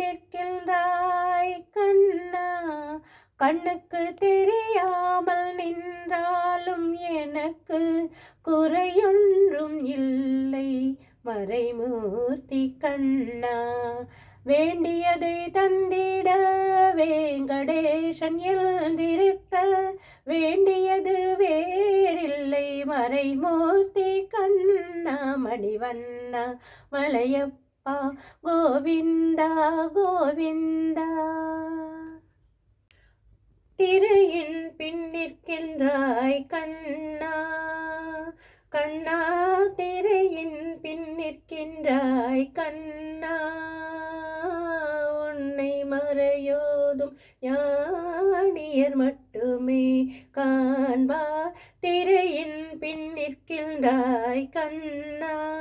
நிற்கின்றாய் கண்ணா. கண்ணுக்கு தெரியாமல் நின்றாலும் எனக்கு குறையொன்றும் இல்லை. மறைமூர்த்தி கண்ணா வேண்டியதை தந்திட வேங்கடேசன் எழுந்திருக்க வேண்டியது வேறில்லை. மறைமூர்த்தி கண்ணா மணிவண்ணா மலையப்ப கோவிந்தா கோவிந்தா. திரையின் பின்னிற்கின்றாய் கண்ணா. கண்ணா திரையின் பின்னிற்கின்றாய் கண்ணா. உன்னை மறையோதும் ஞானியர் மட்டுமே காண்பார் திரையின் பின்னிற்கின்றாய் கண்ணா.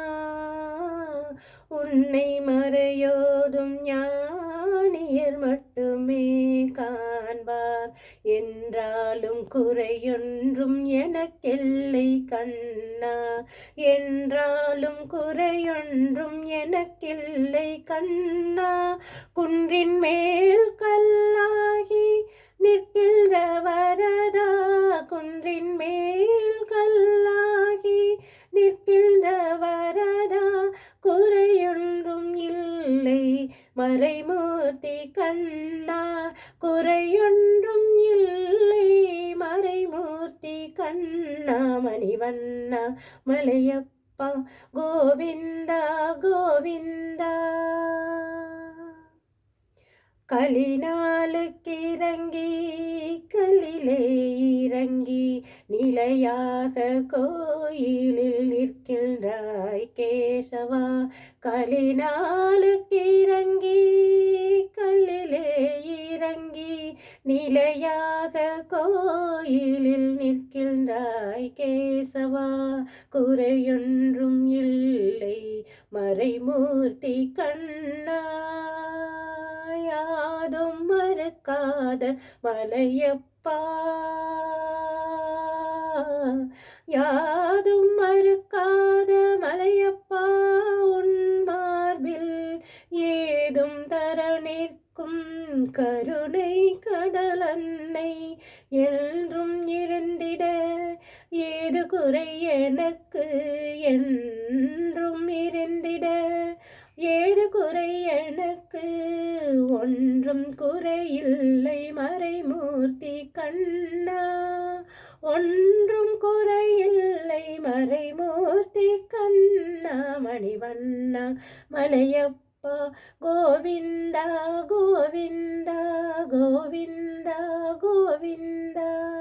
உன்னை மறையோதும் ஞானியர் மட்டுமே காண்பார். என்றாலும் குறையொன்றும் எனக்கெல்லை கண்ணா. என்றாலும் குறையொன்றும் எனக்கில்லை கண்ணா. குன்றின் மேல் கல்லா மறைமூர்த்தி கண்ணா குறையொன்றும் இல்லை. மறைமூர்த்தி கண்ணா மணிவண்ணா மலையப்பா கோவிந்தா கோவிந்தா. கலினாலுக்கு இறங்கி கல்லிலே இறங்கி நிலையாக கோ கோயிலில் நிற்கின்றாய் கேசவா. கலினாலுக்கு இறங்கி கல்லிலே இறங்கி நிலையாக கோயிலில் நிற்கின்றாய் கேசவா. குறையொன்றும் இல்லை மறைமூர்த்தி கண்ணா. யாதும் மறக்காத மலையப்பா. யாதும் மறுக்காத மலையப்பா உன் மார்பில் ஏதும் தர நிற்கும் கருணை கடலன்னை என்றும் இருந்திட ஏது குறை எனக்கு என்றும் இருந்திட ஏது குறை எனக்கு ஒன்றும் குறையில்லை மறைமூர்த்தி கண்ணா. ஒன்றும் குறையில்லை மறைமூர்த்தி கண்ணா. மணிவண்ணா மலையப்பா கோவிந்தா கோவிந்தா கோவிந்தா கோவிந்தா.